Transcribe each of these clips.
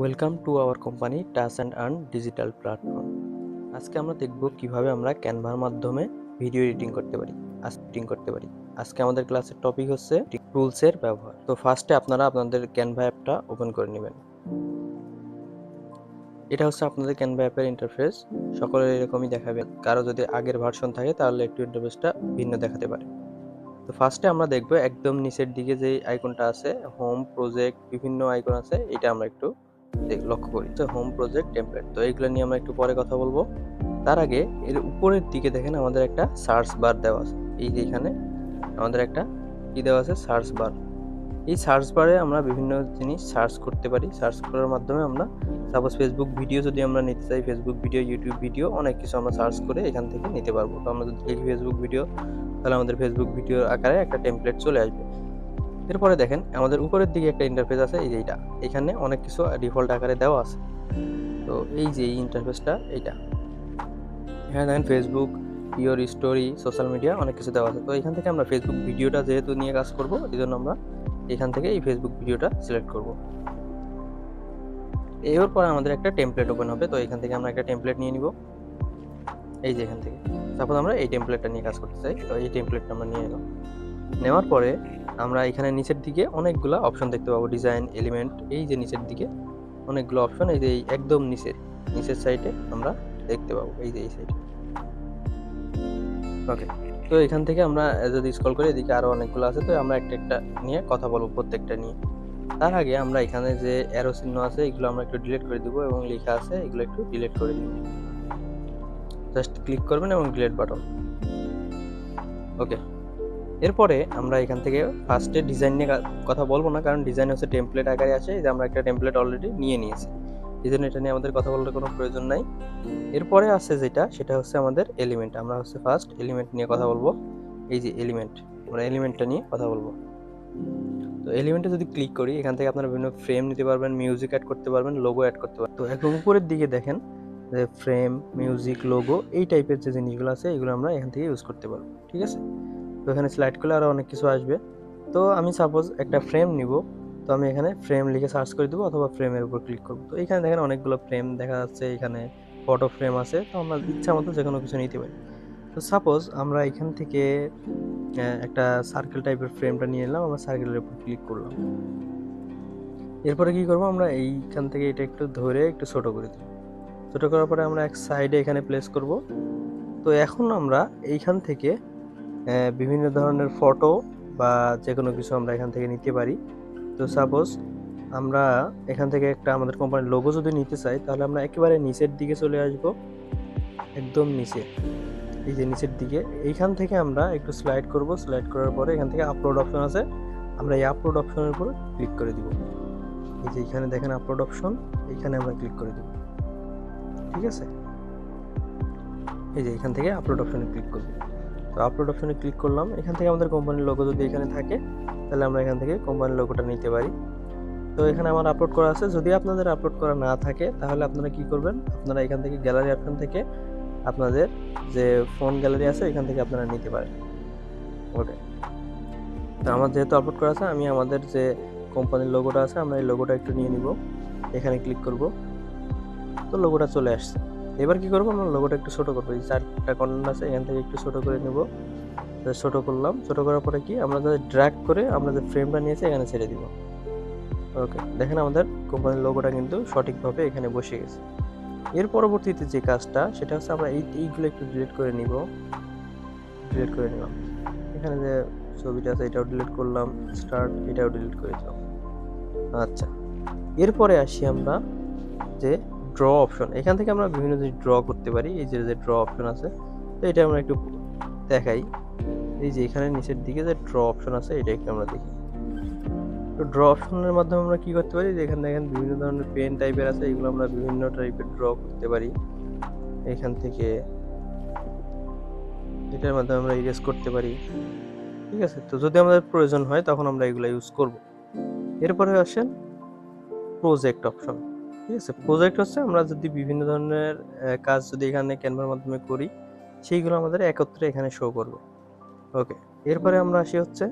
Welcome to our company touch and earn digital platform আজকে আমরা দেখব কীভাবে আমরা ক্যানভার মাধ্যমে ভিডিও এডিটিং করতে পারি এডিটিং করতে পারি। আজকে আমাদের ক্লাসের টপিক হচ্ছে টুলসের ব্যবহার। তো ফার্স্টে আপনারা আপনাদের ক্যানভা অ্যাপটা ওপেন করে নেবেন। এটা হচ্ছে আপনাদের ক্যানভা অ্যাপের ইন্টারফেস সকলের এরকমই দেখাবে। কারও যদি আগের ভার্সন থাকে, তাহলে একটু ইন্টারফেসটা ভিন্ন দেখাতে পারে। তো ফার্স্টে আমরা দেখব একদম নিচের দিকে যে আইকনটা আছে হোম প্রজেক্ট বিভিন্ন আইকন আছে, এটা আমরা একটু লক্ষ্য করি। তো হোম প্রজেক্ট টেমপ্লেট তো এইগুলো নিয়ে আমরা একটু পরে কথা বলব। তার আগে এর উপরের দিকে দেখেন আমাদের একটা সার্চ বার দেওয়া আছে। এই যে এখানে আমাদের একটা কি দেওয়া আছে সার্চ বার এই সার্চ বারে আমরা বিভিন্ন জিনিস সার্চ করতে পারি। সার্চ করার মাধ্যমে আমরা সাপোজ ফেসবুক ভিডিও যদি আমরা নিতে চাই ফেসবুক ভিডিও ইউটিউব ভিডিও অনেক কিছু আমরা সার্চ করে এখান থেকে নিতে পারব। তো আমরা যদি লিখি ফেসবুক ভিডিও তাহলে আমাদের ফেসবুক ভিডিওর আকারে একটা টেমপ্লেট চলে আসবে। এরপরে দেখেন, আমাদের উপরের দিকে একটা ইন্টারফেস আছে, এই যে এইটা। এখানে অনেক কিছু ডিফল্ট আকারে দেওয়া আছে। তো এই যে ইন্টারফেসটা এইটা। এখানে দেখেন Facebook your story social media অনেক কিছু দেওয়া আছে। তো এখান থেকে আমরা ফেসবুক ভিডিওটা যেহেতু নিয়ে কাজ করব এই জন্য আমরা এখান থেকে এই ফেসবুক ভিডিওটা সিলেক্ট করব। এর পরে আমাদের একটা টেমপ্লেট ওপেন হবে, তো এখান থেকে আমরা একটা টেমপ্লেট নিয়ে নিব। এই যে এখান থেকে। তারপর আমরা এই টেমপ্লেটটা নিয়ে কাজ করতে চাই, তো এই টেমপ্লেটটা আমরা নিয়ে এলাম নেওয়ার পরে আমরা এখানে নিচের দিকে অনেকগুলো অপশন দেখতে পাবো ডিজাইন এলিমেন্ট এই যে নিচের দিকে অনেকগুলো অপশন এই যে একদম নিচের নিচের সাইডে আমরা দেখতে পাবো, এই যে এই সাইডে ওকে তো এখান থেকে আমরা যদি স্ক্রল করি, এদিকে আরও অনেকগুলো আছে, তো আমরা একটা একটা নিয়ে কথা বলব, প্রত্যেকটা নিয়ে। তার আগে আমরা এখানে যে অ্যারো চিহ্ন আছে, এগুলো আমরা একটু ডিলিট করে দেবো এবং লেখা আছে, এগুলো একটু ডিলিট করে দেবো। জাস্ট ক্লিক করবেন এবং ডিলিট বাটন ওকে এরপরে আমরা এখান থেকে ফার্স্টে ডিজাইন নিয়ে কথা বলব না, কারণ ডিজাইন হচ্ছে টেমপ্লেট আকারে এই যে আমরা একটা টেমপ্লেট অলরেডি নিয়ে নিয়েছি। এই জন্য এটা নিয়ে আমাদের কথা বলার কোনো প্রয়োজন নাই। এরপরে আছে যেটা, সেটা হচ্ছে আমাদের এলিমেন্ট আমরা হচ্ছে ফার্স্ট এলিমেন্ট নিয়ে কথা বলব। এই যে এলিমেন্ট আমরা এলিমেন্টটা নিয়ে কথা বলব। তো এলিমেন্টে যদি ক্লিক করি, এখান থেকে আপনারা বিভিন্ন ফ্রেম নিতে পারবেন মিউজিক অ্যাড করতে পারবেন লোগো অ্যাড করতে পারবেন। তো একদম উপরের দিকে দেখেন, যে ফ্রেম মিউজিক লোগো এই টাইপের যে জিনিসগুলো আছে, এগুলো আমরা এখান থেকে ইউজ করতে পারব। ঠিক আছে? তো এখানে স্লাইড করলে আরও অনেক কিছু আসবে। তো আমি সাপোজ একটা ফ্রেম নিব। তো আমি এখানে ফ্রেম লিখে সার্চ করে দেবো অথবা ফ্রেমের উপর ক্লিক করব। তো এখানে দেখেন অনেকগুলো ফ্রেম দেখা যাচ্ছে, এখানে ফটো ফ্রেম আছে। তো আমরা ইচ্ছা মতো যে কোনো কিছু নিতে পারি। তো সাপোজ আমরা এখান থেকে একটা সার্কেল টাইপের ফ্রেমটা নিয়ে এলাম, আমরা সার্কেলের উপর ক্লিক করলাম। এরপরে কি করব, আমরা এইখান থেকে এটা একটু ধরে একটু ছোট করে দেব। ছোট করার পরে আমরা এক সাইডে এখানে প্লেস করব। তো এখন আমরা এইখান থেকে বিভিন্ন ধরনের ফটো বা যে কোনো কিছু আমরা এখান থেকে নিতে পারি। তো সাপোজ আমরা এখান থেকে একটা আমাদের কোম্পানির লোগো যদি নিতে চাই, তাহলে আমরা একেবারে নিচের দিকে চলে আসব। একদম নিচে। এই যে নিচের দিকে। এইখান থেকে আমরা একটু স্লাইড করব। স্লাইড করার পরে এখান থেকে আপলোড অপশন আছে। আমরা এই আপলোড অপশনের উপর ক্লিক করে দিব। এই যে এখানে দেখেন আপলোড অপশন এইখানে আমরা ক্লিক করে দিব। ঠিক আছে? এই যে এখান থেকে আপলোড অপশনে ক্লিক করব। তো আপলোড অপশনে ক্লিক করলাম। এখান থেকে আমাদের কোম্পানির লোগো যদি এখানে থাকে, তাহলে আমরা এখান থেকে কোম্পানির লোগোটা নিতে পারি। তো এখানে আমার আপলোড করা আছে। যদি আপনাদের আপলোড করা না থাকে, তাহলে আপনারা কি করবেন? আপনারা এখান থেকে গ্যালারি অপশন থেকে আপনাদের যে ফোন গ্যালারি আছে, এখান থেকে আপনারা নিতে পারেন। ওকে তো আমার যেহেতু আপলোড করা আছে, আমি আমাদের যে কোম্পানির লোগোটা আছে, আমরা এই লোগোটা একটু নিয়ে নিব। এখানে ক্লিক করব। তো লোগোটা চলে আসছে। এবার কি করব? আমরা লোগোটা একটু ছোটো করব। এই চারটা কর্নার আছে, এখান থেকে একটু ছোটো করে নেব। ছোট করলাম। ছোট করার পরে কি? আমরা যদি ড্র্যাগ করে আমরা যে ফ্রেমটা নিয়েছি, এখানে ছেড়ে দিব। ওকে দেখেন আমাদের কোম্পানির লোগোটা কিন্তু সঠিকভাবে এখানে বসে গেছে। এর পরবর্তীতে যে কাজটা, সেটা হচ্ছে আমরা এই, এইগুলো একটু ডিলিট করে নিব। ডিলিট করে নিলাম। এখানে যে ছবিটা আছে, এটাও ডিলিট করলাম। স্টার্ট এটাও ডিলিট করে দিলাম। আচ্ছা। এরপরে আসি আমরা যে ড্র অপশন এখান থেকে আমরা বিভিন্ন জিনিস ড্র করতে পারি, এই যে ড্র অপশন আছে, তো এটা আমরা একটু দেখাই, এই যে এখানে নিচের দিকে যে ড্র অপশন আছে, এটা একটু আমরা দেখি। তো ড্র অপশনের মাধ্যমে আমরা কি করতে পারি, যে এখানে বিভিন্ন ধরনের পেন টাইপের আছে, এগুলো আমরা বিভিন্ন টাইপের ড্র করতে পারি। এখান থেকে এটার মাধ্যমে আমরা ইরেজ করতে পারি, ঠিক আছে? তো যদি আমাদের প্রয়োজন হয়, তখন আমরা এগুলো ইউজ করব। এরপরে আসেন প্রজেক্ট অপশন ঠিক আছে? প্রজেক্ট হচ্ছে আমরা যদি বিভিন্ন ধরনের কাজ যদি এখানে ক্যানভার মাধ্যমে করি সেইগুলো আমাদের একত্রে এখানে শো করবে। ওকে এরপরে আমরা আসি হচ্ছে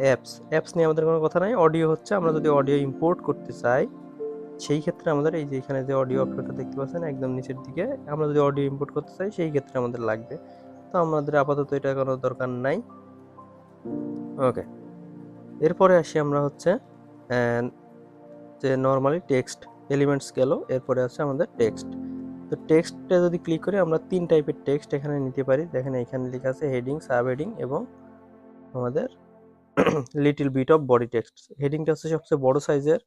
অ্যাপস অ্যাপস নিয়ে আমাদের কোনো কথা নাই। অডিও হচ্ছে আমরা যদি অডিও ইম্পোর্ট করতে চাই সেই ক্ষেত্রে আমাদের এই যে এখানে যে অডিও অপশনটা দেখতে পাচ্ছেন একদম নিচের দিকে আমরা যদি অডিও ইম্পোর্ট করতে চাই সেই ক্ষেত্রে আমাদের লাগবে। তো আমাদের আপাতত এটা কোনো দরকার নাই। ওকে এরপরে আসি আমরা হচ্ছে যে নর্মালি টেক্সট এলিমেন্টস গেল, এরপরে আছে আমাদের টেক্সট তো টেক্সটে যদি ক্লিক করি, আমরা তিন টাইপের টেক্সট এখানে নিতে পারি। দেখেন এখানে লেখা আছে হেডিং সাব হেডিং এবং আমাদের little bit of body text হেডিংটা হচ্ছে সবচেয়ে বড় সাইজের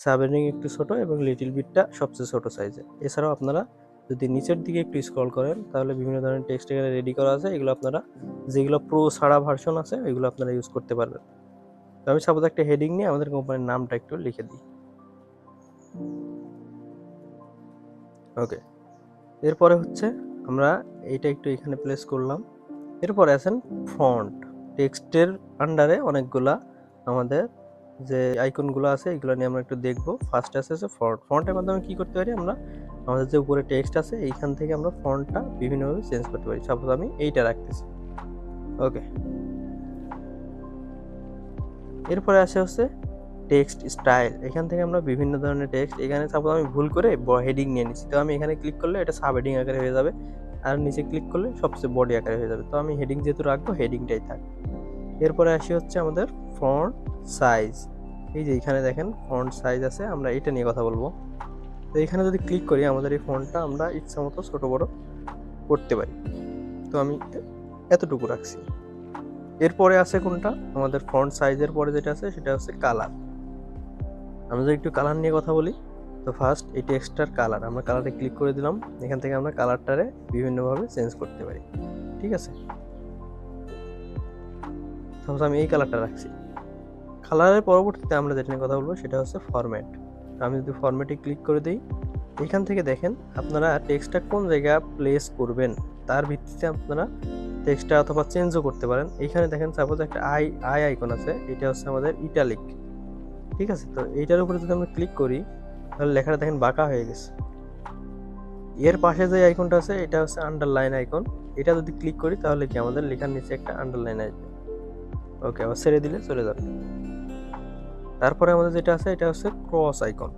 সাব হেডিং একটু ছোট এবং লিটিল বিটটা সবচেয়ে ছোট সাইজের এছাড়াও আপনারা যদি নিচের দিকে একটু স্ক্রল করেন, তাহলে বিভিন্ন ধরনের টেক্সট এখানে রেডি করা আছে। এগুলো আপনারা যেগুলো প্রো সারা ভার্সন আছে, এগুলো আপনারা ইউজ করতে পারবেন। তো আমি সাপোজ একটা হেডিং নিয়ে আমাদের কোম্পানির নামটা একটু লিখে দিই। ওকে। এরপরে হচ্ছে আমরা এইটা একটু এখানে প্লেস করলাম। এরপরে আছেন ফন্ট টেক্সটের আন্ডারে অনেকগুলা আমাদের যে আইকনগুলো আছে, এগুলো নিয়ে আমরা একটু দেখব। ফার্স্ট আছে হচ্ছে ফন্ট ফন্টের মাধ্যমে কি করতে পারি আমরা? আমাদের যে উপরে টেক্সট আছে, এইখান থেকে আমরা ফন্টটা বিভিন্নভাবে চেঞ্জ করতে পারি। সাপোজ আমি এইটা রাখতেছি। ওকে। এরপরে আসে হচ্ছে টেক্সট স্টাইল, এখান থেকে আমরা বিভিন্ন ধরনের টেক্সট, এখানে সাপোজ আমি ভুল করে হেডিং নিয়ে নিচ্ছি, তো আমি এখানে ক্লিক করলে এটা সাব হেডিং আকারে হয়ে যাবে, আর নিচে ক্লিক করলে সবচেয়ে বডি আকারে হয়ে যাবে, তো আমি হেডিং যেহেতু রাখব হেডিংটাই থাক। এরপরে আসি হচ্ছে আমাদের ফন্ট সাইজ এই যে এখানে দেখেন ফন্ট সাইজ আছে, আমরা এটা নিয়ে কথা বলব। তো এখানে যদি ক্লিক করি, আমাদের এই ফন্টটা আমরা ইচ্ছা মতো ছোটো বড়ো করতে পারি, তো আমি এতটুকু রাখছি। এরপরে আছে কোনটা? আমাদের ফন্ট সাইজের পরে যেটা আছে, সেটা হচ্ছে কালার আমরা যদি একটু কালার নিয়ে কথা বলি, তো ফার্স্ট এই টেক্সটার কালার আমরা কালারে ক্লিক করে দিলাম, এখান থেকে আমরা কালারটারে বিভিন্নভাবে চেঞ্জ করতে পারি, ঠিক আছে? আমি এই কালারটা রাখছি। কালারের পরবর্তীতে আমরা যেটা নিয়ে কথা বলব, সেটা হচ্ছে ফরম্যাট আমি যদি ফরম্যাটে ক্লিক করে দিই, এখান থেকে দেখেন, আপনারা টেক্সটটা কোন জায়গায় প্লেস করবেন, তার ভিত্তিতে আপনারা টেক্সটটা অথবা চেঞ্জও করতে পারেন। এখানে দেখেন সাপোজ একটা আই আই আইকন আছে, এটা হচ্ছে আমাদের ইটালিক ঠিক আছে? তো এইটার উপরে যদি আমরা ক্লিক করি, তাহলে লেখাটা দেখেন বাঁকা হয়ে গেছে। এর পাশে যে আইকনটা আছে, এটা হচ্ছে আন্ডারলাইন আইকন এটা যদি ক্লিক করি, তাহলে কি আমাদের লেখার নিচে একটা আন্ডারলাইন আসবে। ওকে আবার ছেড়ে দিলে চলে যাবে। তারপরে আমাদের যেটা আছে, এটা হচ্ছে ক্রস আইকন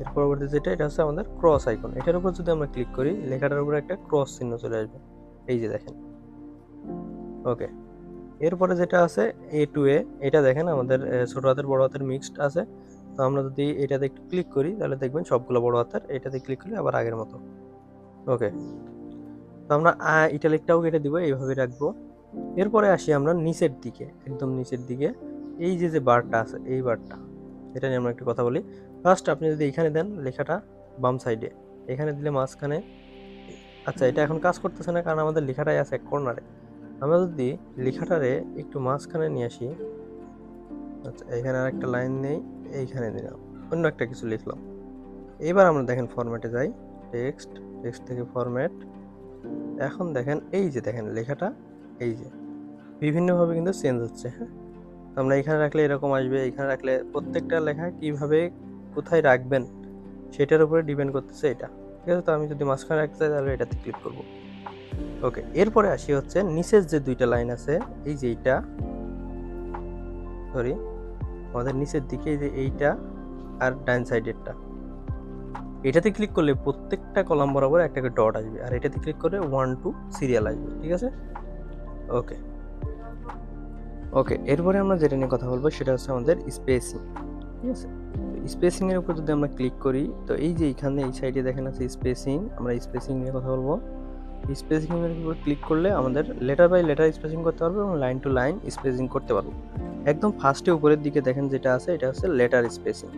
এর পরবর্তী যেটা, এটা হচ্ছে আমাদের ক্রস আইকন এটার উপর যদি আমরা ক্লিক করি, লেখাটার উপরে একটা ক্রস চিহ্ন চলে আসবে। এই যে দেখেন। ওকে এরপরে যেটা আছে এ টু এ এটা দেখেন আমাদের ছোট হাতের, বড় হাতের মিক্সড আছে। তো আমরা যদি এটাতে একটু ক্লিক করি, তাহলে দেখবেন সবগুলো বড় হাতের, এটাতে ক্লিক করলে আবার আগের মতো। ওকে তো আমরা ইটালিকটাও কেটে দিব, এইভাবে রাখব। এরপরে আসি আমরা নিচের দিকে, একদম নিচের দিকে। এই যে যে বারটা আছে, এই বারটা এটা নিয়ে আমরা একটু কথা বলি। ফার্স্ট আপনি যদি এখানে দেন লেখাটা বাম সাইডে এখানে দিলে মাঝখানে আচ্ছা এটা এখন কাজ করতেছে না, কারণ আমাদের লেখাটাই আছে এক কর্নারে আমরা যদি লেখাটারে একটু মাঝখানে নিয়ে আসি আচ্ছা এখানে আর একটা লাইন নেই, এইখানে দিলাম, অন্য একটা কিছু লিখলাম। এবার আমরা দেখেন ফরম্যাটে যাই টেক্সট টেক্সট থেকে ফরম্যাট এখন দেখেন এই যে দেখেন লেখাটা, এই যে, বিভিন্নভাবে কিন্তু চেঞ্জ হচ্ছে হ্যাঁ? আমরা এখানে রাখলে এরকম আসবে, এখানে রাখলে প্রত্যেকটা লেখা কীভাবে কোথায় রাখবেন, সেটার উপরে ডিপেন্ড করতেছে এটা। ঠিক আছে, তো আমি যদি মাঝখানে রাখতে চাই, তাহলে এটাতে ক্লিক করব। ওকে এরপরে আসি হচ্ছে নিচের যে দুইটা লাইন আছে, এই যে এইটা সরি আমাদের নিচের দিকে যে এইটা আর ডান সাইডেরটা এটাতে ক্লিক করলে প্রত্যেকটা কলাম বরাবর একটা করে ডট আসবে, আর এটাতে ক্লিক করলে ওয়ান টু সিরিয়াল আসবে, ঠিক আছে? ওকে ওকে এরপরে আমরা যেটা নিয়ে কথা বলব সেটা হচ্ছে আমাদের স্পেসিং ঠিক আছে? স্পেসিং এর উপর যদি আমরা ক্লিক করি, তো এই যে এখানে এই সাইডে দেখেন আছে স্পেসিং আমরা স্পেসিং নিয়ে কথা বলব। স্পেসিং এর উপর ক্লিক করলে আমাদের লেটার বাই লেটার স্পেসিং করতে পারব এবং লাইন টু লাইন স্পেসিং করতে পারব। একদম ফার্স্টে উপরের দিকে দেখেন যেটা আছে, এটা হচ্ছে লেটার স্পেসিং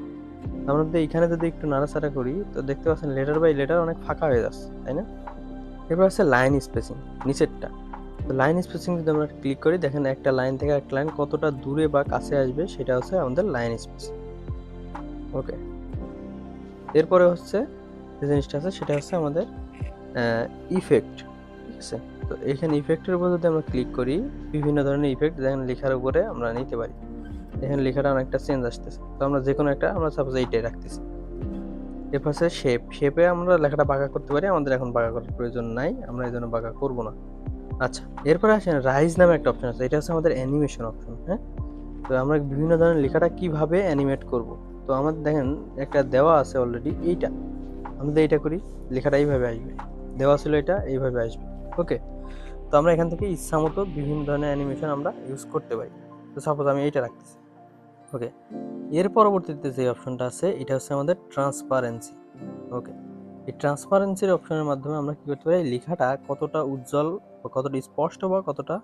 আমরা যদি এখানে যদি একটু নাড়াচাড়া করি, তো দেখতে পাচ্ছেন লেটার বাই লেটার অনেক ফাঁকা হয়ে যাচ্ছে, তাই না? এরপর আছে লাইন স্পেসিং নিচেরটা। তো লাইন স্পেসিং যদি আমরা ক্লিক করি, দেখেন একটা লাইন থেকে একটা লাইন কতটা দূরে বা কাছে আসবে, সেটা হচ্ছে আমাদের লাইন স্পেসিং ওকে এরপরে হচ্ছে যে জিনিসটা আছে, সেটা হচ্ছে আমাদের ইফেক্ট ঠিক আছে? তো এখানে ইফেক্টের উপর যদি আমরা ক্লিক করি, বিভিন্ন ধরনের ইফেক্ট দেখেন লেখার উপরে আমরা নিতে পারি। এখানে লেখাটা অনেকটা চেঞ্জ আসতেছে। তো আমরা যে কোনো একটা আমরা সাপোজ এইটাই রাখতেছি। এরপর হচ্ছে শেপ শেপে আমরা লেখাটা বাঁকা করতে পারি, আমাদের এখন বাঁকা করার প্রয়োজন নাই, আমরা এই জন্য বাঁকা করব না। আচ্ছা এরপরে আসেন রাইজ নামে একটা অপশন আছে, এটা হচ্ছে আমাদের অ্যানিমেশন অপশন হ্যাঁ? তো আমরা বিভিন্ন ধরনের লেখাটা কীভাবে অ্যানিমেট করব? তো আমাদের দেখেন একটা দেওয়া আছে অলরেডি এইটা। আমরা এইটা করি, লেখাটা এইভাবে আসবে। দেওয়া ছিল এটা, এইভাবে আসবে। ওকে তো আমরা এখান থেকে ইচ্ছা মতো বিভিন্ন ধরনের অ্যানিমেশন আমরা ইউজ করতে পারি। তো সাপোজ আমি এইটা রাখতেছি। ওকে এর পরবর্তীতে যে অপশনটা আছে, এটা হচ্ছে আমাদের ট্রান্সপারেন্সি ওকে এই ট্রান্সপারেন্সির অপশনের মাধ্যমে আমরা কী করতে পারি? লেখাটা কতটা উজ্জ্বল বা কতটা স্পষ্ট বা কতটা,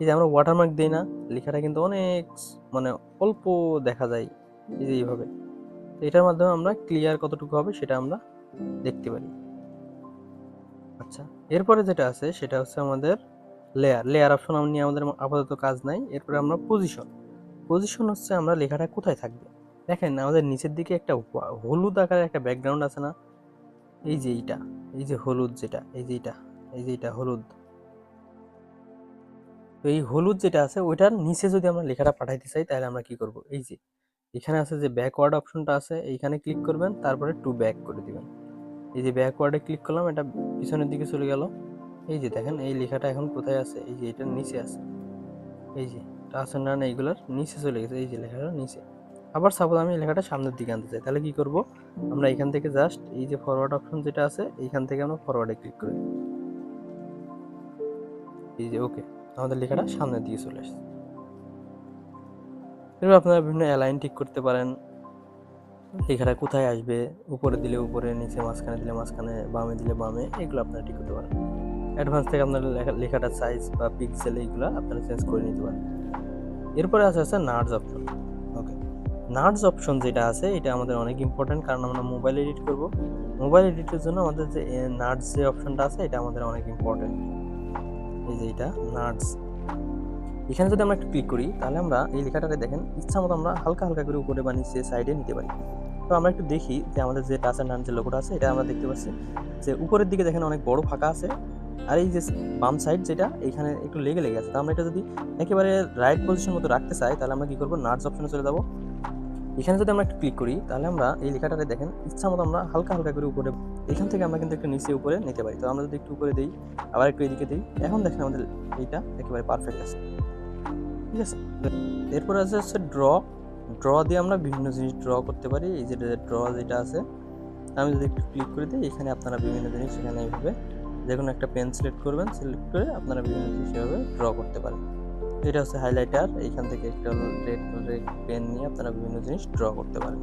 এই যে আমরা ওয়াটারমার্ক দিই না, লেখাটা কিন্তু অনেক মানে অল্প দেখা যায় এই যে এইভাবে। এটার মাধ্যমে আমরা ক্লিয়ার কতটুকু হবে সেটা আমরা দেখতে পারি। আচ্ছা এরপরে যেটা আছে সেটা হচ্ছে আমাদের লেয়ার লেয়ার অপশন নিয়ে আমাদের আপাতত কাজ নাই। এরপরে আমরা পজিশন পজিশন হচ্ছে আমরা লেখাটা কোথায় থাকবে? দেখেন আমাদের নিচের দিকে একটা হলুদ আকারের একটা ব্যাকগ্রাউন্ড আছে না? এই যে এইটা, এই যে হলুদ যেটা, এই যে এইটা, এই যে এটা হলুদ। তো এই হলুদ যেটা আছে ওইটার নিচে যদি আমরা লেখাটা পাঠাইতে চাই তাহলে আমরা কি করব? এই যে, এখানে আছে যে ব্যাকওয়ার্ড অপশনটা আছে, এইখানে ক্লিক করবেন, তারপরে টু ব্যাক করে দিবেন। এই যে ব্যাকওয়ার্ডে ক্লিক করলাম, এটা পিছনের দিকে চলে গেল। এই যে দেখেন, এই লেখাটা এখন কোথায় আছে? এই যে এটার নিচে আছে। এই যে টাচ না এইগুলোর নিচে চলে গেছে। এই যে লেখাটা নিচে। আবার সাপোজ আমি লেখাটা সামনের দিকে আনতে চাই, তাহলে কি করব? আমরা এখান থেকে জাস্ট এই যে ফরওয়ার্ড অপশন যেটা আছে, এইখান থেকে আমরা ফরওয়ার্ডে ক্লিক করি। এই যে ওকে আমাদের লেখাটা সামনের দিকে চলে আসছে। এবার আপনারা বিভিন্ন অ্যালাইন ঠিক করতে পারেন। লেখাটা কোথায় আসবে? উপরে দিলে উপরে, নিচে মাঝখানে দিলে মাঝখানে, বামে দিলে বামে, এগুলো আপনারা ঠিক করতে পারেন। অ্যাডভান্স থেকে আপনার লেখা লেখাটার সাইজ বা পিক্সেল এইগুলো আপনারা চেঞ্জ করে নিতে পারেন। এরপরে আছে আছে nurse option okay nurse option যেটা আছে, এটা আমাদের অনেক ইম্পর্টেন্ট কারণ আমরা মোবাইল এডিট করব। মোবাইল এডিটের জন্য আমাদের যে নার্স যে অপশনটা আছে, এটা আমাদের অনেক ইম্পর্টেন্ট এই যে এটা নার্স এখানে যদি আমরা একটু ক্লিক করি, তাহলে আমরা এই লেখাটাকে দেখেন ইচ্ছা মতো আমরা হালকা হালকা করে উপরে বা নিচে সাইডে নিতে পারি। তো আমরা একটু দেখি যে আমাদের যে টাচ অ্যান্ড যে লোকটা আছে, এটা আমরা দেখতে পাচ্ছি যে উপরের দিকে দেখেন অনেক বড় ফাঁকা আছে আর এই যে বাম সাইড যেটা, এখানে একটু লেগে লেগে আছে। তো আমরা এটা যদি একেবারে রাইট পজিশন মতো রাখতে চাই, তাহলে আমরা কি করব? নার্স অপশনে চলে যাব। এখানে যদি আমরা একটু ক্লিক করি, তাহলে আমরা এই লেখাটাকে দেখেন, ইচ্ছা মতো আমরা হালকা হালকা করে উপরে, এখান থেকে আমরা কিন্তু একটু নিচে উপরে নিতে পারি। তো আমরা যদি একটু উপরে দিই, আবার একটু এদিকে দিই, এখন দেখেন আমাদের এইটা একেবারে পারফেক্ট আছে। ঠিক আছে? এরপর আছে হচ্ছে ড্র ড্র দিয়ে আমরা বিভিন্ন জিনিস ড্র করতে পারি। এই যে ড্র যেটা আছে, আমি যদি একটু ক্লিক করে দিই, এখানে আপনারা বিভিন্ন জিনিস এখানে এইভাবে যে কোনো একটা পেন সিলেক্ট করবেন সিলেক্ট করে আপনারা বিভিন্ন জিনিস এভাবে ড্র করতে পারেন। এটা হচ্ছে হাইলাইটার এইখান থেকে একটা রেড রেড পেন নিয়ে আপনারা বিভিন্ন জিনিস ড্র করতে পারেন।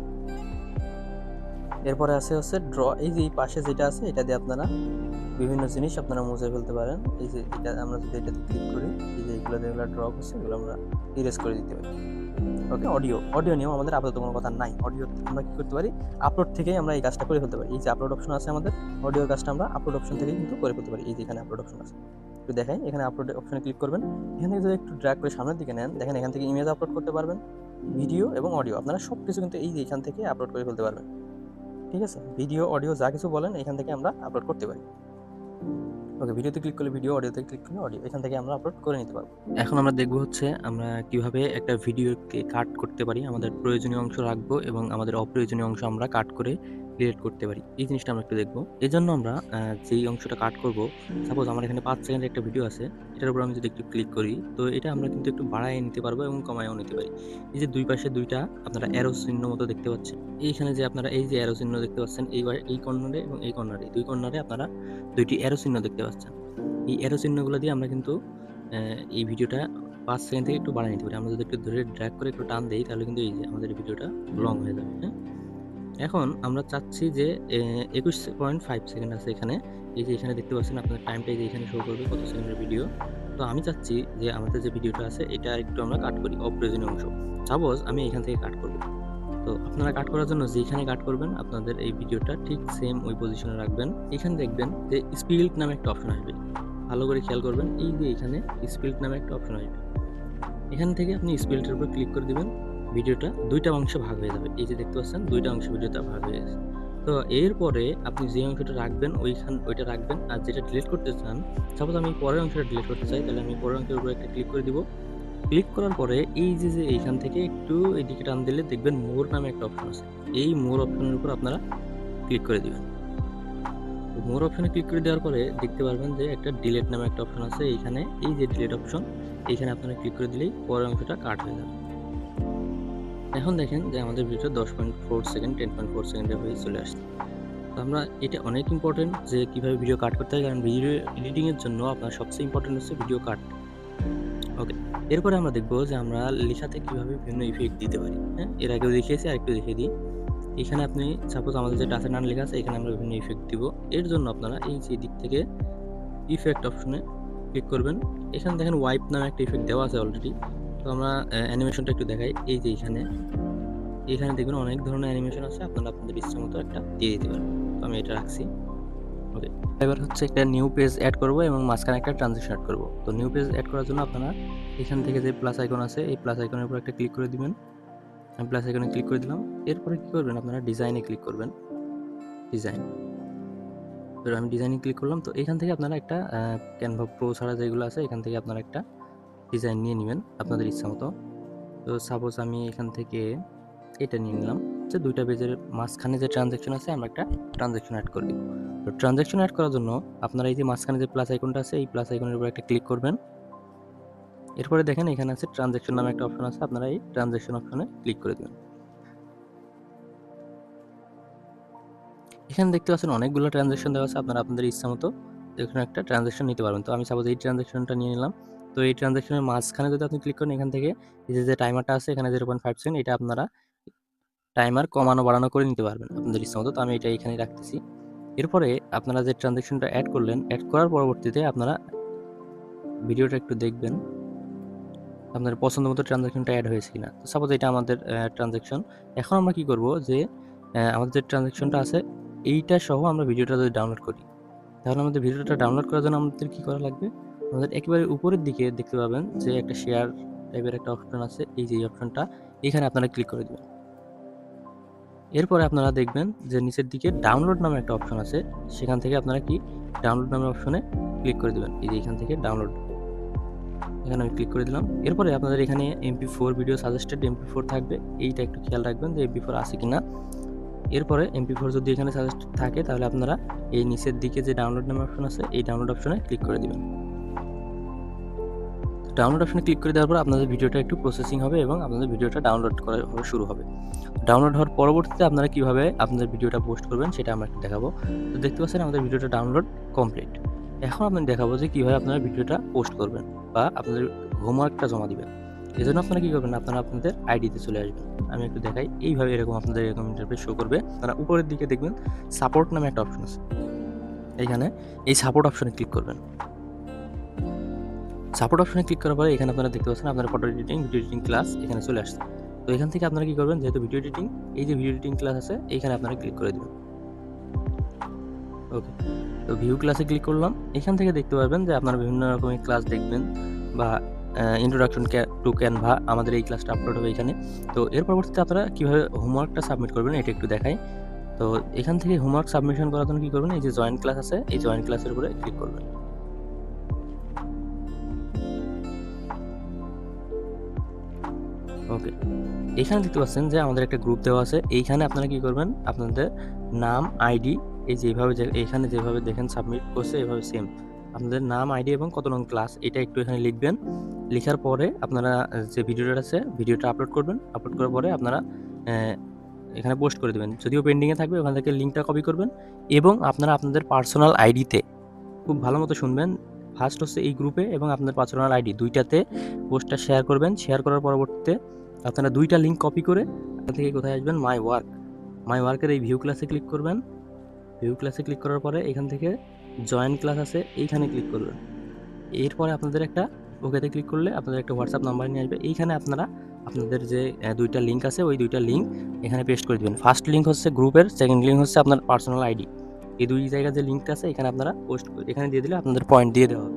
এরপরে আছে হচ্ছে ড্র এই যে পাশে যেটা আছে, এটা দিয়ে আপনারা বিভিন্ন জিনিস আপনারা মুছে ফেলতে পারেন। এই যে এটা, আমরা যদি এটাতে ক্লিক করি, এই যে এগুলো যেগুলো ড্র করছে, এগুলো আমরা ইরেজ করে দিতে পারি। ওকে অডিও অডিও নিয়েও আমাদের আপাতত কোনো কথা নাই। অডিও আমরা কি করতে পারি? আপলোড থেকেই আমরা এই কাজটা করে ফেলতে পারি। এই যে আপলোড অপশন আছে আমাদের অডিও কাজটা আমরা আপলোড অপশন থেকেই কিন্তু করে ফেলতে পারি। এই যে এখানে আপলোড অপশন আছে। একটু দেখাই এখানে আপলোড অপশনে ক্লিক করবেন। এখান থেকে যদি একটু ড্র্যাগ করে সামনের দিকে নেন, দেখেন এখান থেকে ইমেজ আপলোড করতে পারবেন। ভিডিও এবং অডিও আপনারা সব কিছু কিন্তু এই যে এখান থেকে আপলোড করে ফেলতে পারবেন। ঠিক আছে? ভিডিও অডিও যা কিছু বলেন, এখান থেকে আমরা আপলোড করতে পারি। ওকে ভিডিওতে ক্লিক করলে ভিডিও অডিওতে ক্লিক করলে অডিও এখান থেকে আমরা আপলোড করে নিতে পারব। এখন আমরা দেখব হচ্ছে আমরা কীভাবে একটা ভিডিওকে কাট করতে পারি, আমাদের প্রয়োজনীয় অংশ রাখব এবং আমাদের অপ্রয়োজনীয় অংশ আমরা কাট করে ডিলিট করতে পারি। এই জিনিসটা আমরা একটু দেখব। এই জন্য আমরা যেই অংশটা কাট করব সাপোজ আমার এখানে পাঁচ সেকেন্ডের একটা ভিডিও আছে এটার উপর আমি যদি একটু ক্লিক করি তো এটা আমরা কিন্তু একটু বাড়ায় নিতে পারব এবং কমায়ও নিতে পারি। এই যে দুই পাশে দুইটা আপনারা অ্যারো চিহ্ন মতো দেখতে পাচ্ছেন। এইখানে যে আপনারা এই যে অ্যারো চিহ্ন দেখতে পাচ্ছেন এই এই কর্নারে এবং এই কর্নারে দুই কর্নারে আপনারা দুইটি অ্যারো চিহ্ন দেখতে পাচ্ছেন। এই অ্যারো চিহ্নগুলো দিয়ে আমরা কিন্তু এই ভিডিওটা পাঁচ সেকেন্ড থেকে একটু বাড়ায় নিতে পারি। আমরা যদি একটু ধরে ড্র্যাগ করে একটু টান দিই তাহলে কিন্তু এই যে আমাদের ভিডিওটা লং হয়ে যাবে হ্যাঁ? এখন আমরা চাচ্ছি যে একুশ পয়েন্ট ফাইভ সেকেন্ড আছে এখানে। এই যে এখানে দেখতে পাচ্ছেন আপনার টাইমটা এই যে এখানে শো করবে, কত সেকেন্ডের ভিডিও তো আমি চাচ্ছি যে, আমাদের যে ভিডিওটা আছে, এটা একটু আমরা কাট করি, অপ্রয়োজনীয় অংশ। সাপোজ আমি এখান থেকে কাট করব। তো আপনারা কাট করার জন্য যেখানে কাট করবেন, আপনাদের এই ভিডিওটা ঠিক সেম ওই পজিশনে রাখবেন। এখানে দেখবেন যে স্পিল্ট নামে একটা অপশন আসবে। ভালো করে খেয়াল করবেন, এই যে এখানে স্পিল্ট নামে একটা অপশন আসবে। এখান থেকে আপনি স্পিল্টের উপর ক্লিক করে দিবেন। ভিডিওটা দুইটা অংশে ভাগ হয়ে যাবে। এই যে দেখতে পাচ্ছেন, দুইটা অংশ ভিডিওটা ভাগ হয়ে গেছে। তো এরপরে আপনি যে অংশটা রাখবেন, ওইখান, ওইটা রাখবেন। আর যেটা ডিলিট করতে চান সাপোজ আমি পরের অংশটা ডিলিট করতে চাই, তাহলে আমি পরের অংশের উপরে একটা ক্লিক করে দিব। ক্লিক করার পরে এই যে যে এইখান থেকে একটু এদিকে টান দিলে দেখবেন মোর নামে একটা অপশন আছে। এই মোর অপশনের উপর আপনারা ক্লিক করে দিবেন। মোর অপশনে ক্লিক করে দেওয়ার পরে দেখতে পারবেন যে একটা ডিলেট নামে একটা অপশন আছে। এইখানে এই যে ডিলেট অপশন এইখানে আপনারা ক্লিক করে দিলেই পরের অংশটা কাট হয়ে যাবে। এখন দেখেন যে আমাদের ভিডিও দশ point four second ten point four সেকেন্ডে হয়ে চলে আসছে। তো আমরা এটা অনেক ইম্পর্টেন্ট যে কীভাবে ভিডিও কাট করতে হয়, কারণ ভিডিও এডিটিংয়ের জন্য আপনার সবচেয়ে ইম্পর্টেন্ট হচ্ছে ভিডিও কাট ওকে এরপরে আমরা দেখব যে আমরা লেখাতে কীভাবে বিভিন্ন ইফেক্ট দিতে পারি। হ্যাঁ এর আগেও দেখিয়েছি, আরেকটু দেখিয়ে দিই। এখানে আপনি সাপোজ আমাদের যে টাচের নাম লেখা আছে, এখানে আমরা বিভিন্ন ইফেক্ট দিব। এর জন্য আপনারা এই যে দিক থেকে ইফেক্ট অপশনে ক্লিক করবেন। এখানে দেখেন ওয়াইপ নামে একটা ইফেক্ট দেওয়া আছে অলরেডি তো আমরা অ্যানিমেশনটা একটু দেখাই। এই যে এখানে এখানে দেখবেন অনেক ধরনের অ্যানিমেশন আছে, আপনারা আপনাদের ইচ্ছা মতো একটা দিয়ে দিতে পারেন। তো আমি এটা রাখছি। ওকে এবার হচ্ছে একটা নিউ পেজ অ্যাড করব এবং মাঝখানে একটা ট্রানজেকশন অ্যাড করব। তো নিউ পেজ অ্যাড করার জন্য আপনারা এখান থেকে যে প্লাস আইকন আছে, এই প্লাস আইকনের উপর একটা ক্লিক করে দিবেন। আমি প্লাস আইকনে ক্লিক করে দিলাম। এরপরে কী করবেন? আপনারা ডিজাইনে ক্লিক করবেন। ডিজাইন আমি ডিজাইনে ক্লিক করলাম। তো এখান থেকে আপনারা একটা ক্যানভা প্রো ছাড়া যেগুলো আছে, এখান থেকে আপনারা একটা ডিজাইন নিয়ে নেবেন আপনাদের ইচ্ছা মতো। তো সাপোজ আমি এখান থেকে এটা নিয়ে নিলাম। যে দুইটা পেজের মাঝখানে যে ট্রানজ্যাকশন আছে, আমরা একটা ট্রানজ্যাকশন অ্যাড করে দিব। তো ট্রানজ্যাকশন অ্যাড করার জন্য আপনারা এই যে মাঝখানে যে প্লাস আইকনটা আছে, এই প্লাস আইকনের উপর একটা ক্লিক করবেন। এরপরে দেখেন এখানে আছে ট্রানজ্যাকশন নামে একটা অপশন আছে, আপনারা এই ট্রানজ্যাকশন অপশনে ক্লিক করে দেবেন। এখানে দেখতে পাচ্ছেন অনেকগুলো ট্রানজ্যাকশন দেওয়া আছে, আপনারা আপনাদের ইচ্ছা মতো এখানে একটা ট্রানজ্যাকশন নিতে পারবেন। তো আমি সাপোজ এই ট্রানজ্যাকশনটা নিয়ে নিলাম। তো এই ট্রানজ্যাকশনের মাঝখানে যদি আপনি ক্লিক করেন এখান থেকে, এই যে টাইমারটা আছে এখানে জিরো পয়েন্ট ফাইভ সেকেন্ড এটা আপনারা টাইমার কমানো, বাড়ানো করে নিতে পারবেন আপনাদের ইচ্ছা মতো। তো আমি এটা এখানে রাখতেছি। এরপরে আপনারা যে ট্রানজ্যাকশনটা অ্যাড করলেন অ্যাড করার পরবর্তীতে আপনারা ভিডিওটা একটু দেখবেন আপনার পছন্দ মতো ট্রানজ্যাকশনটা অ্যাড হয়েছে কিনা। তো সাপোজ এটা আমাদের ট্রানজ্যাকশন এখন আমরা কি করব যে আমাদের যে ট্রানজ্যাকশনটা আছে, এইটা সহ আমরা ভিডিওটা যদি ডাউনলোড করি, তাহলে আমাদের ভিডিওটা ডাউনলোড করার জন্য আমাদের কি করা লাগবে? আমাদের একেবারে উপরের দিকে দেখতে পাবেন যে একটা শেয়ার টাইপের একটা অপশন আছে, এই যে অপশনটা এখানে আপনারা ক্লিক করে দেবেন। এরপরে আপনারা দেখবেন যে নিচের দিকে ডাউনলোড নামে একটা অপশন আছে, সেখান থেকে আপনারা কি ডাউনলোড নামের অপশনে ক্লিক করে দেবেন। এই যে এখান থেকে ডাউনলোড এখানে আমি ক্লিক করে দিলাম। এরপরে আপনাদের এখানে MP four video suggested MP four থাকবে, এইটা একটু খেয়াল রাখবেন যে এমপি ফোর আছে কি না এরপরে এমপি ফোর যদি এখানে সাজেস্টেড থাকে, তাহলে আপনারা এই নিচের দিকে যে ডাউনলোড নামের অপশন আছে, এই ডাউনলোড অপশনে ক্লিক করে দেবেন। ডাউনলোড অপশনে ক্লিক করে দেওয়ার পর আপনাদের ভিডিওটা একটু প্রসেসিং হবে এবং আপনাদের ভিডিওটা ডাউনলোড করা শুরু হবে। ডাউনলোড হওয়ার পরবর্তীতে আপনারা কীভাবে আপনাদের ভিডিওটা পোস্ট করবেন সেটা আমরা একটু দেখাবো। তো দেখতে পাচ্ছেন আমাদের ভিডিওটা ডাউনলোড কমপ্লিট এখন আপনাদের দেখাবো যে কীভাবে আপনারা ভিডিওটা পোস্ট করবেন বা আপনাদের হোমওয়ার্কটা জমা দিবেন। এই জন্য আপনারা কী করবেন, আপনারা আপনাদের আইডিতে চলে আসবেন। আমি একটু দেখাই, এইভাবে এরকম আপনাদের এরকম ইন্টারফেস শো করবে। আপনারা উপরের দিকে দেখবেন সাপোর্ট নামে একটা অপশন আছে। এইখানে এই সাপোর্ট অপশনে ক্লিক করবেন। সাপোর্ট অপশনে ক্লিক করার পরে এখানে আপনারা দেখতে পাচ্ছেন আপনার photo editing video editing class এখানে চলে আসছে। তো এখান থেকে আপনারা কি করবেন, যেহেতু ভিডিও এডিটিং এই যে ভিডিও এডিটিং ক্লাস আছে এইখানে আপনারা ক্লিক করে দেবেন। ওকে তো ভিউ ক্লাসে ক্লিক করলাম। এখান থেকে দেখতে পারবেন যে আপনারা বিভিন্ন রকমের ক্লাস দেখবেন বা ইন্ট্রোডাকশন টু ক্যানভা আমাদের এই ক্লাসটা আপলোড হবে এখানে। তো এর পরবর্তীতে আপনারা কীভাবে হোমওয়ার্কটা সাবমিট করবেন এটা একটু দেখাই। তো এখান থেকে হোমওয়ার্ক সাবমিশন করার জন্য কী করবেন, এই যে জয়েন্ট ক্লাস আছে, এই জয়েন্ট ক্লাসের উপরে ক্লিক করবেন। ওকে। এখানে দেখতে পাচ্ছেন যে আমাদের একটা গ্রুপ দেওয়া আছে। এইখানে আপনারা কি করবেন? আপনাদের নাম আইডি এই যেভাবে এখানে যেভাবে দেখেন সাবমিট করছে, এভাবে সেম আপনাদের নাম আইডি এবং কত নং ক্লাস এটা একটু এখানে লিখবেন। লেখার পরে আপনারা যে ভিডিওটা আছে ভিডিওটা আপলোড করবেন। আপলোড করার পরে আপনারা এখানে পোস্ট করে দেবেন। যদিও পেন্ডিংয়ে থাকবে, ওখান থেকে লিঙ্কটা কপি করবেন। এবং আপনারা আপনাদের পার্সোনাল আইডিতে খুব ভালো মতো শুনবেন। ফার্স্ট হচ্ছে এই গ্রুপে এবং আপনাদের পার্সোনাল আইডি দুইটাতে পোস্টটা শেয়ার করবেন। শেয়ার করার পরবর্তীতে আপনারা দুইটা লিঙ্ক কপি করে এখান থেকে কোথায় আসবেন? মাই ওয়ার্ক মাই ওয়ার্কের এই ভিউ ক্লাসে ক্লিক করবেন। ভিউ ক্লাসে ক্লিক করার পরে এখান থেকে জয়েন ক্লাস আছে, এইখানে ক্লিক করবেন। এরপরে আপনাদের একটা ওকেতে ক্লিক করলে আপনাদের একটা হোয়াটসঅ্যাপ নাম্বার নিয়ে আসবে। এইখানে আপনারা, আপনাদের যে দুইটা লিঙ্ক আছে, ওই দুইটা লিঙ্ক এখানে পেস্ট করে দেবেন। ফার্স্ট লিঙ্ক হচ্ছে গ্রুপের সেকেন্ড লিঙ্ক হচ্ছে আপনার পার্সোনাল আইডি এই দুই জায়গায় যে লিঙ্কটা আছে, এখানে আপনারা পোস্ট এখানে দিয়ে দিলে আপনাদের পয়েন্ট দিয়ে দেওয়া হবে।